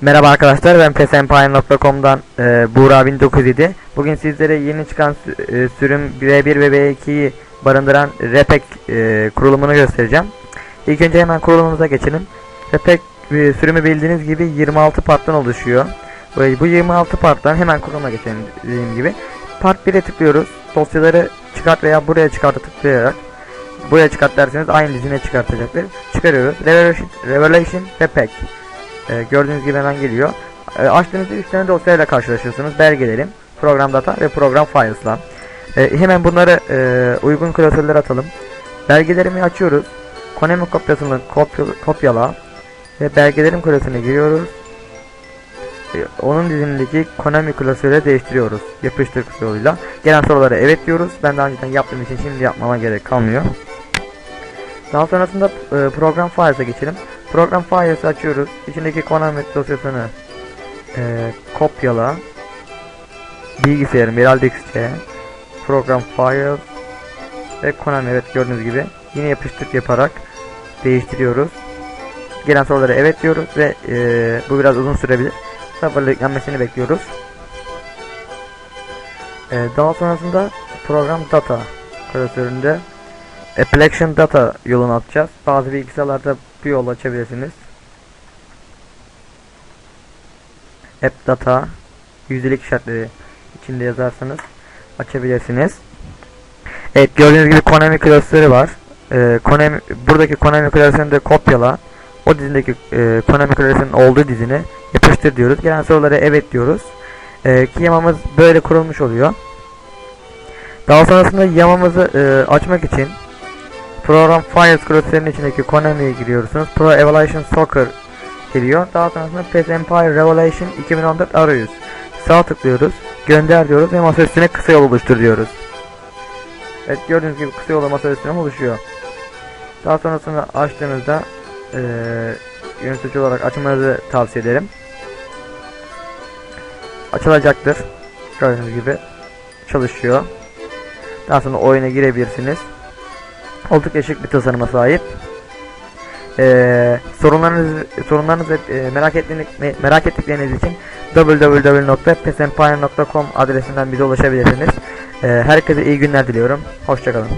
Merhaba arkadaşlar ben pesempire.com'dan e, Buğra 1907. Bugün sizlere yeni çıkan e, sürüm V1 ve V2'yi barındıran Repek e, kurulumunu göstereceğim. İlk önce hemen kurulumumuza geçelim. Repek e, sürümü bildiğiniz gibi 26 parttan oluşuyor. Ve bu 26 parttan hemen kuruluma geçelim dediğim gibi. Part 1'e tıklıyoruz. Dosyaları çıkart veya buraya çıkartı tıklayarak buraya çıkart derseniz aynı dizine çıkartacaktır. Çıkarıyoruz. Revelation, Revelation Repek. Ee, gördüğünüz gibi hemen geliyor. Ee, açtığınızda 3 tane dosyayla karşılaşıyorsunuz. Belgelerim, program data ve program files'la. Ee, hemen bunları e, uygun klasörlere atalım. Belgelerimi açıyoruz. Konemi kopyasını kopya, kopyala ve belgelerim klasörüne giriyoruz. Ee, onun dizindeki Konami klasörü değiştiriyoruz. Yapıştır yoluyla. Gelen sorulara evet diyoruz. Ben daha önceden yaptığım için şimdi yapmama gerek kalmıyor. Daha sonrasında e, program files'a geçelim. Program files'ı açıyoruz. İçindeki Konami dosyasını e, kopyala. Bilgisayarım Heraldix'e program files ve Konami evet gördüğünüz gibi yine yapıştır yaparak değiştiriyoruz. Gelen sorulara evet diyoruz ve e, bu biraz uzun sürebilir. Sabırla yüklenmesini bekliyoruz. E, daha sonrasında program data klasöründe Application Data yolunu atacağız. Bazı bilgisayarlarda bu yolu açabilirsiniz. App Data yüzdelik şartları içinde yazarsanız açabilirsiniz. Evet gördüğünüz gibi Konami klasörü var. Ee, Konami, buradaki Konami klasörünü de kopyala. O dizindeki e, Konami klasörünün olduğu dizini yapıştır diyoruz. Gelen sorulara evet diyoruz. Ee, ki yamamız böyle kurulmuş oluyor. Daha sonrasında yamamızı e, açmak için Program Files klasörünün içindeki Konami'ye giriyorsunuz. Pro Evolution Soccer geliyor. Daha sonrasında PES Empire Revelation 2014 arıyoruz. Sağ tıklıyoruz. Gönder diyoruz ve masa üstüne kısa yol oluştur diyoruz. Evet gördüğünüz gibi kısa yolu masa üstüne oluşuyor. Daha sonrasında açtığınızda eee yönetici olarak açmanızı tavsiye ederim. Açılacaktır. Gördüğünüz gibi çalışıyor. Daha sonra oyuna girebilirsiniz. Oldukça şık bir tasarıma sahip. Ee, sorunlarınız sorunlarınızı e, merak ettiğiniz merak ettikleriniz için www.pesempire.com adresinden bize ulaşabilirsiniz. Ee, herkese iyi günler diliyorum. Hoşçakalın.